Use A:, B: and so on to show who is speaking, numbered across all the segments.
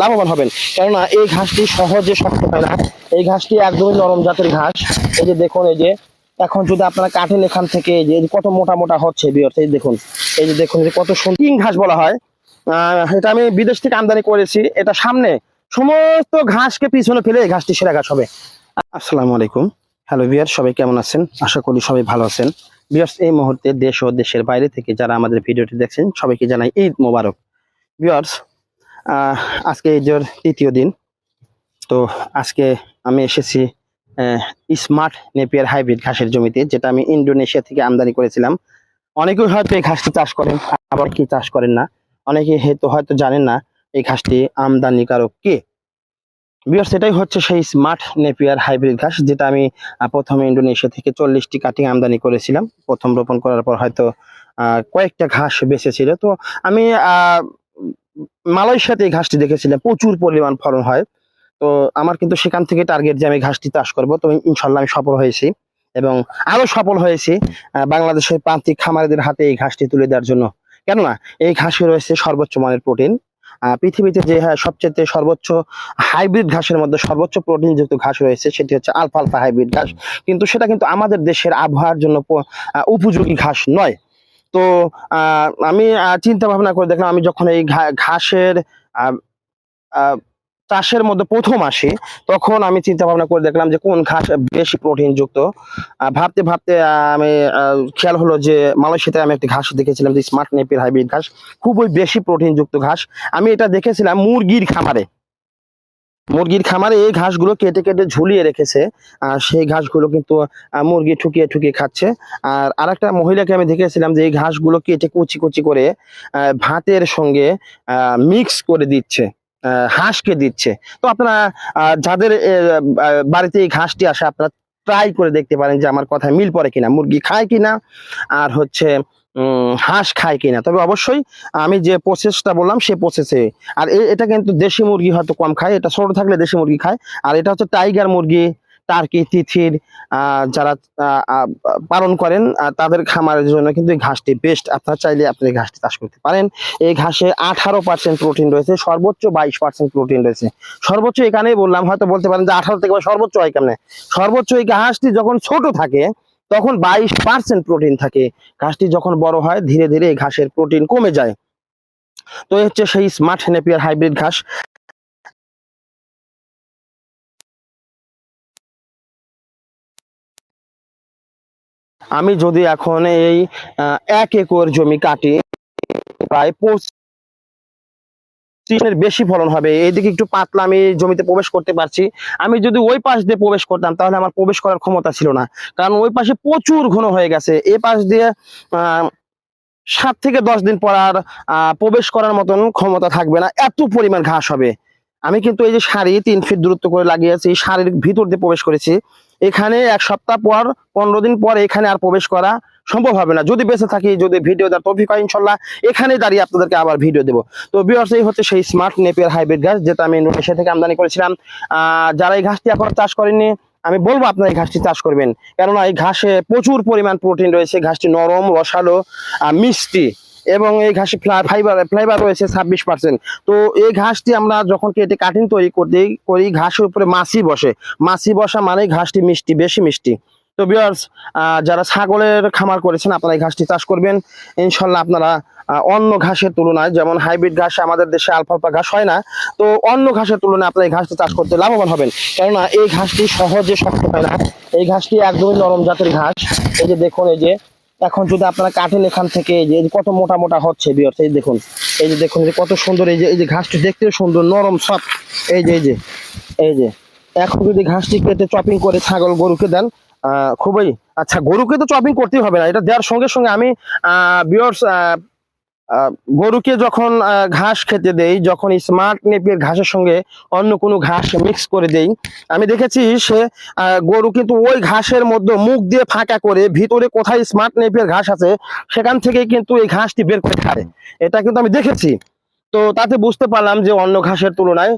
A: লাভবান হবেন। কেননা এই ঘাসটি সহজে শক্ত হয় না। এই ঘাসটি একদমই নরম জাতের ঘাস। এই যে দেখুন, এই যে এখন যদি আপনারা কাটেন এখান থেকে এই যে কত মোটা মোটা হচ্ছে বিয়র এই দেখুন, এই যে দেখুন যে কত সুন্দর ঘাস বলা হয়। এটা আমি বিদেশ থেকে আমদানি করেছি। এটা সামনে সমস্ত ঘাসকে পিছনে ফেলে এই ঘাসটি সেরা ঘাস হবে। আসসালামু আলাইকুম। হ্যালো বিয়ার সবাই কেমন আছেন? আশা করি সবাই ভালো আছেন। বিয়ার্স, এই মুহূর্তে দেশ ও দেশের বাইরে থেকে যারা আমাদের ভিডিওটি দেখছেন, সবাইকে জানাই ঈদ মোবারক। বিয়ার্স আজকে ঈদের তৃতীয় দিন। তো আজকে আমি এসেছি স্মার্ট নেপিয়ার হাইব্রিড ঘাসের জমিতে, যেটা আমি ইন্ডোনেশিয়া থেকে আমদানি করেছিলাম। অনেকেই হয়তো এই ঘাসটি চাষ করেন, আবার কি চাষ করেন না। অনেকে হয়তো হয়তো জানেন না এই ঘাসটি আমদানিকারক কে। বিয়ার্স সেটাই হচ্ছে সেই স্মার্ট নেপিয়ার হাইব্রিড ঘাস, যেটা আমি প্রথমে ইন্দোনেশিয়া থেকে চল্লিশটি কাটিং আমদানি করেছিলাম। প্রথম রোপণ করার পর হয়তো কয়েকটা ঘাস বেঁচে ছিল তো আমি মালয়েশিয়াতে এই ঘাসটি দেখেছিলাম। প্রচুর পরিমাণ ফলন হয়। তো আমার কিন্তু সেখান থেকে টার্গেট যে আমি ঘাসটি চাষ করব তো ইনশাল্লাহ আমি সফল হয়েছি এবং আরও সফল হয়েছি বাংলাদেশের প্রান্তিক খামারিদের হাতে এই ঘাসটি তুলে দেওয়ার জন্য। কেননা এই ঘাসে রয়েছে সর্বোচ্চ মানের প্রোটিন পৃথিবীতে যে হ্যাঁ, সবচেয়ে সর্বোচ্চ হাইব্রিড ঘাসের মধ্যে সর্বোচ্চ প্রোটিন যুক্ত ঘাস রয়েছে সেটি হচ্ছে আলফা আলফা হাইব্রিড ঘাস। কিন্তু সেটা কিন্তু আমাদের দেশের আবহাওয়ার জন্য উপযোগী ঘাস নয়। তো আমি চিন্তা ভাবনা করে দেখলাম আমি যখন এই ঘাসের চাষের মধ্যে প্রথম আসি, তখন আমি চিন্তা ভাবনা করে দেখলাম যে কোন ঘাস বেশি প্রোটিন যুক্ত ভাবতে ভাবতে আমি খেয়াল হলো যে মালয়েশিয়াতে আমি একটি ঘাস দেখেছিলাম, যে স্মার্ট নেপির হাইব্রিড ঘাস, খুবই বেশি প্রোটিন যুক্ত ঘাস। আমি এটা দেখেছিলাম মুরগির খামারে। মুরগির খামারে এই ঘাসগুলো কেটে কেটে ঝুলিয়ে রেখেছে, আর সেই ঘাসগুলো কিন্তু মুরগি ঠুকিয়ে ঠুকিয়ে খাচ্ছে। আর আরেকটা মহিলাকে আমি দেখেছিলাম যে এই ঘাসগুলো কেটে কুচি কুচি করে ভাতের সঙ্গে মিক্স করে দিচ্ছে হাঁসকে দিচ্ছে। তো আপনারা যাদের বাড়িতে এই ঘাসটি আসে, আপনারা ট্রাই করে দেখতে পারেন যে আমার কথায় মিল পড়ে কিনা, মুরগি খায় কিনা। আর হচ্ছে হাঁস খায় কিনা। তবে অবশ্যই আমি যে প্রসেসটা বললাম সেই প্রসেসে আর এটা কিন্তু দেশি মুরগি হয়তো কম খায়। এটা ছোট থাকলে দেশি মুরগি খায়। আর এটা হচ্ছে টাইগার মুরগি টার্কি তিথির যারা পালন করেন তাদের খামারের জন্য কিন্তু এই ঘাসটি বেস্ট আপনারা চাইলে আপনি ঘাসটি চাষ করতে পারেন। এই ঘাসে আঠারো পার্সেন্ট প্রোটিন রয়েছে, সর্বোচ্চ বাইশ পার্সেন্ট প্রোটিন রয়েছে। সর্বোচ্চ এখানেই বললাম, হয়তো বলতে পারেন যে আঠারো থেকে সর্বোচ্চ হয় কেমনে? সর্বোচ্চ এই ঘাসটি যখন ছোট থাকে তখন বাইশ পার্সেন্ট প্রোটিন থাকে। ঘাসটি যখন বড় হয়, ধীরে ধীরে ঘাসের প্রোটিন কমে যায়। তো হচ্ছে সেই স্মার্ট নেপিয়ার হাইব্রিড ঘাস। আমি যদি এখন এই এক একর জমি কাটি, প্রায় পঁচিশের বেশি ফলন হবে। এইদিকে একটু পাতলা আমি জমিতে প্রবেশ করতে পারছি। আমি যদি ওই পাশ দিয়ে প্রবেশ করতাম, তাহলে আমার প্রবেশ করার ক্ষমতা ছিল না। কারণ ওই পাশে প্রচুর ঘন হয়ে গেছে। এই পাশ দিয়ে সাত থেকে দশ দিন পর আর প্রবেশ করার মতন ক্ষমতা থাকবে না। এত পরিমাণ ঘাস হবে। আমি কিন্তু এই যে শাড়ি তিন ফিট দূরত্ব করে লাগিয়েছি শাড়ির ভিতর দিয়ে প্রবেশ করেছি। এখানে এক সপ্তাহ পর, পনেরো দিন পর এখানে আর প্রবেশ করা সম্ভব হবে না। যদি বেঁচে থাকি, যদি ভিডিও দেওয়ার তৌফিক হয়, ইনশাল্লাহ এখানে দাঁড়িয়ে আপনাদেরকে আবার ভিডিও দেবো। তো বিয়ার্স এই হচ্ছে সেই স্মার্ট নেপিয়ার হাইব্রিড ঘাস যেটা আমি ইন্দোনেশিয়া থেকে আমদানি করেছিলাম। যারা এই ঘাসটি এখনও চাষ করেননি, আমি বলব আপনার এই ঘাসটি চাষ করবেন। কেননা এই ঘাসে প্রচুর পরিমাণ প্রোটিন রয়েছে, ঘাসটি নরম, রসালো মিষ্টি। এবং এই ঘাসে ফাইবার ফ্লাইবার রয়েছে ছাব্বিশ পার্সেন্ট তো এই ঘাসটি আমরা যখন কেটে কাটিং তৈরি করতে করি, ঘাসের উপরে মাছি বসে। মাছি বসা মানে ঘাসটি মিষ্টি, বেশি মিষ্টি। তো বিয়ার্স যারা ছাগলের খামার করেছেন, আপনারা এই ঘাসটি চাষ করবেন। ইনশাল্লাহ আপনারা অন্য ঘাসের তুলনায়, যেমন হাইব্রিড ঘাস আমাদের দেশে আলফালফা ঘাস হয় না, তো অন্য ঘাসের তুলনায় আপনারা এই ঘাসটি চাষ করতে লাভবান হবেন। কেননা এই ঘাসটি সহজে শক্ত হয় না। এই ঘাসটি একদমই নরম জাতের ঘাস। এই যে দেখুন, এই যে এখন যদি আপনারা কাটেন এখান থেকে যে কত মোটা মোটা হচ্ছে বিয়ার্স এই দেখুন, এই যে দেখুন যে কত সুন্দর, এই যে এই যে ঘাসটি দেখতেও সুন্দর, নরম সব এই যে এই যে এই যে, এখন যদি ঘাসটি কেটে চপিং করে ছাগল গরুকে দেন খুবই আচ্ছা গরুকে তো চপিং করতেই হবে না, এটা দেওয়ার সঙ্গে সঙ্গে আমি বিয়ার্স গরুকে যখন ঘাস খেতে দেই যখন স্মার্ট নেপের ঘাসের সঙ্গে অন্য কোনো ঘাস মিক্স করে দেই আমি দেখেছি সে গরু কিন্তু ওই ঘাসের মধ্যে মুখ দিয়ে ফাঁকা করে ভিতরে কোথায় স্মার্ট নেপের ঘাস আছে সেখান থেকে কিন্তু এই ঘাসটি বের করে খায়। এটা কিন্তু আমি দেখেছি। তো তাতে বুঝতে পারলাম যে অন্য ঘাসের তুলনায়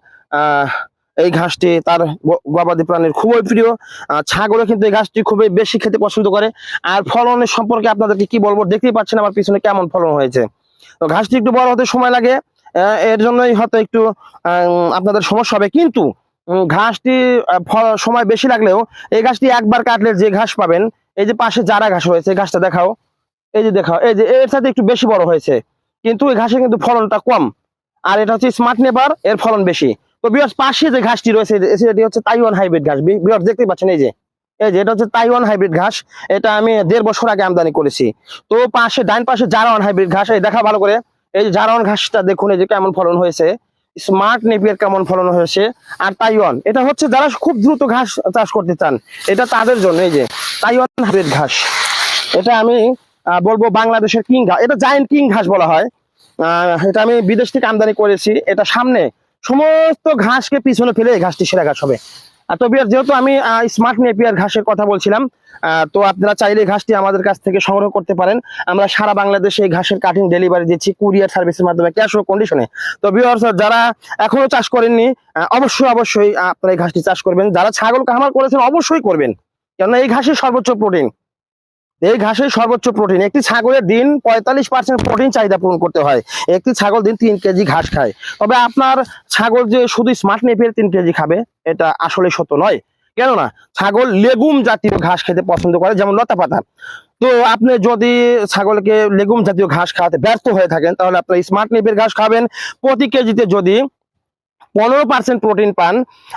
A: এই ঘাসটি তার গবাদি প্রাণীর খুবই প্রিয়। আহ, ছাগলও কিন্তু এই ঘাসটি খুবই বেশি খেতে পছন্দ করে। আর ফলনের সম্পর্কে আপনাদেরকে কি বলব দেখতেই পাচ্ছেন আমার পিছনে কেমন ফলন হয়েছে। তো ঘাসটি একটু বড় হতে সময় লাগে এর জন্যই হয়তো একটু আপনাদের সমস্যা হবে। কিন্তু ঘাসটি সময় বেশি লাগলেও এই ঘাসটি একবার কাটলে যে ঘাস পাবেন, এই যে পাশে যারা ঘাস হয়েছে ঘাসটা দেখাও, এই যে দেখাও, এই যে এর সাথে একটু বেশি বড় হয়েছে। কিন্তু এই ঘাসে কিন্তু ফলনটা কম। আর এটা হচ্ছে স্মার্ট নেপার এর ফলন বেশি। তো বিয়ার্স পাশে যে ঘাসটি রয়েছে এটি হচ্ছে তাইওয়ান হাইব্রিড ঘাস। বিয়ার্স দেখতে পাচ্ছেন এই যে। এই যে এটা হচ্ছে তাইওয়ান হাইব্রিড ঘাস, এটা আমি দেড় বছর আগে আমদানি করেছি। তো পাশে ডাইন পাশে জারাওয়ান হাইব্রিড ঘাস, এই দেখা ভালো করে। এই যে জারাওয়ান ঘাসটা দেখুন, এই যে কেমন ফলন হয়েছে। স্মার্ট নেপিয়ার কেমন ফলন হয়েছে। আর তাইওয়ান এটা হচ্ছে যারা খুব দ্রুত ঘাস চাষ করতে চান, এটা তাদের জন্য এই যে তাইওয়ান হাইব্রিড ঘাস। এটা আমি বলব বাংলাদেশের কিং ঘাস এটা জায়েন্ট কিং ঘাস বলা হয়। এটা আমি বিদেশ থেকে আমদানি করেছি। এটা সামনে সমস্ত ঘাসকে পিছনে ফেলে এই ঘাসটি সেরা ঘাস হবে। তো বিয়ার যেহেতু আমি স্মার্ট নেপিয়ার ঘাসের কথা বলছিলাম তো আপনারা চাইলে ঘাসটি আমাদের কাছ থেকে সংগ্রহ করতে পারেন। আমরা সারা বাংলাদেশে এই ঘাসের কাটিং ডেলিভারি দিচ্ছি কুরিয়ার সার্ভিসের মাধ্যমে ক্যাশ ও কন্ডিশনে তো বিয়ার যারা এখনও চাষ করেননি অবশ্যই অবশ্যই আপনারা এই ঘাসটি চাষ করবেন। যারা ছাগল কামাল করেছেন, অবশ্যই করবেন। কেননা এই ঘাসের সর্বোচ্চ প্রোটিন এই ঘাসের সর্বোচ্চ প্রোটিন একটি ছাগলের দিন পঁয়তাল্লিশ পার্সেন্ট প্রোটিন চাহিদা পূরণ করতে হয়। একটি ছাগল দিন তিন কেজি ঘাস খায়। তবে আপনার ছাগল যে শুধু স্মার্ট নেপিয়ার তিন কেজি খাবে, এটা আসলে সত্য নয়। কেননা, ছাগল লেগুম জাতীয় ঘাস খেতে পছন্দ করে, যেমন লতা পাতা। তো আপনি যদি ছাগলকে লেগুম জাতীয় ঘাস খাওয়াতে ব্যর্থ হয়ে থাকেন, তাহলে আপনার স্মার্ট নেপের ঘাস খাবেন। প্রতি কেজিতে যদি পনেরো পার্সেন্ট প্রোটিন পান।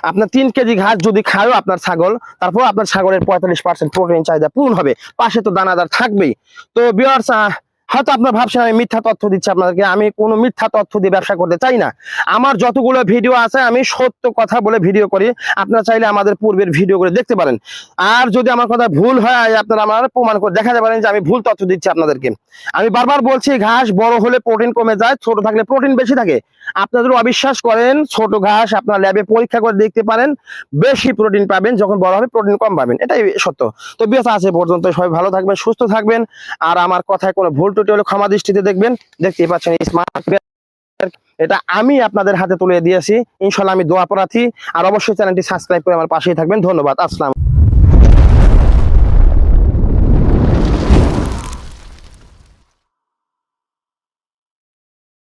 A: আপনার তিন কেজি ঘাস যদি খায়ও আপনার ছাগল, তারপর আপনার ছাগলের পঁয়তাল্লিশ পার্সেন্ট প্রোটিন চাহিদা পূরণ হবে। পাশে তো দানাদার থাকবেই। তো বিয়ার্স হয়তো আপনার ভাবছেন আমি মিথ্যা তথ্য দিচ্ছি আপনাদেরকে, আমি কোনো মিথ্যা তথ্য দিয়ে ব্যবসা করতে চাই না। আমার যতগুলো ভিডিও আছে, আমি সত্য কথা বলে ভিডিও করি। আপনারা চাইলে আমাদের পূর্বের ভিডিও করে দেখতে পারেন। আর যদি আমার কথা ভুল হয় আপনারা আমার প্রমাণ করে দেখাতে পারেন যে আমি ভুল তথ্য দিচ্ছি আপনাদেরকে। আমি বারবার বলছি, ঘাস বড় হলে প্রোটিন কমে যায়, ছোট থাকলে প্রোটিন বেশি থাকে। আপনাদের অবিশ্বাস করেন, ছোট ঘাস আপনার ল্যাবে পরীক্ষা করে দেখতে পারেন, বেশি প্রোটিন পাবেন, যখন বড় হবে প্রোটিন কম পাবেন। এটাই সত্য। তো বেশ আছে পর্যন্ত সবাই ভালো থাকবেন, সুস্থ থাকবেন, আর আমার কথায় কোনো ভুল টুটি হলে ক্ষমা দৃষ্টিতে দেখবেন। দেখতেই পাচ্ছেন এটা আমি আপনাদের হাতে তুলে দিয়েছি। ইনশাল্লাহ আমি দোয়া প্রার্থী। আর অবশ্যই চ্যানেলটি সাবস্ক্রাইব করে আমার পাশেই থাকবেন। ধন্যবাদ। আসসালাম